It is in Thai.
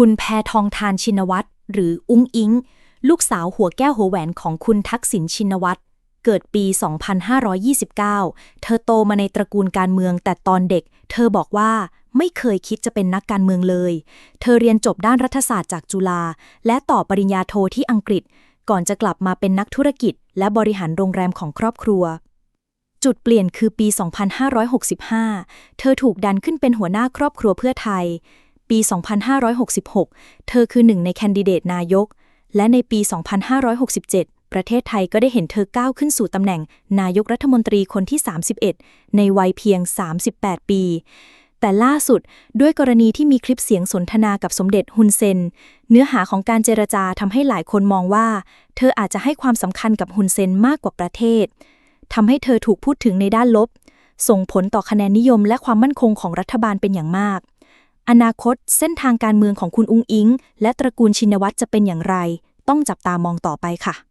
คุณแพทองทานชินวัตรหรืออุ้งอิง ลูกสาวหัวแก้วหัวแหวนของคุณทักษิณชินวัตรเกิดปี 2529 เธอโตมาในตระกูลการเมืองแต่ตอนเด็ก เธอบอกว่าไม่เคยคิดจะเป็นนักการเมืองเลย เธอเรียนจบด้านรัฐศาสตร์จากจุฬาและต่อปริญญาโทที่อังกฤษ ก่อนจะกลับมาเป็นนักธุรกิจ และบริหารโรงแรมของครอบครัว จุดเปลี่ยนคือปี 2565 เธอถูกดันขึ้นเป็นหัวหน้าครอบครัวเพื่อไทย ปี 2566 เธอคือหนึ่งในแคนดิเดตนายก และในปี 2567 ประเทศไทยก็ได้เห็นเธอก้าวขึ้นสู่ตำแหน่งนายกรัฐมนตรีคนที่ 31 ในวัยเพียง 38 ปี แต่ล่าสุดด้วยกรณีที่มีคลิปเสียงสนทนากับสมเด็จฮุนเซน เนื้อหาของการเจรจาทำให้หลายคนมองว่า เธออาจจะให้ความสำคัญกับฮุนเซนมากกว่าประเทศทำให้เธอถูกพูดถึงในด้านลบ ส่งผลต่อคะแนนนิยมและความมั่นคงของรัฐบาลเป็นอย่างมาก อนาคตเส้นทางการเมืองของคุณอุ้งอิง และตระกูลชินวัตรจะเป็นอย่างไร ต้องจับตามองต่อไปค่ะ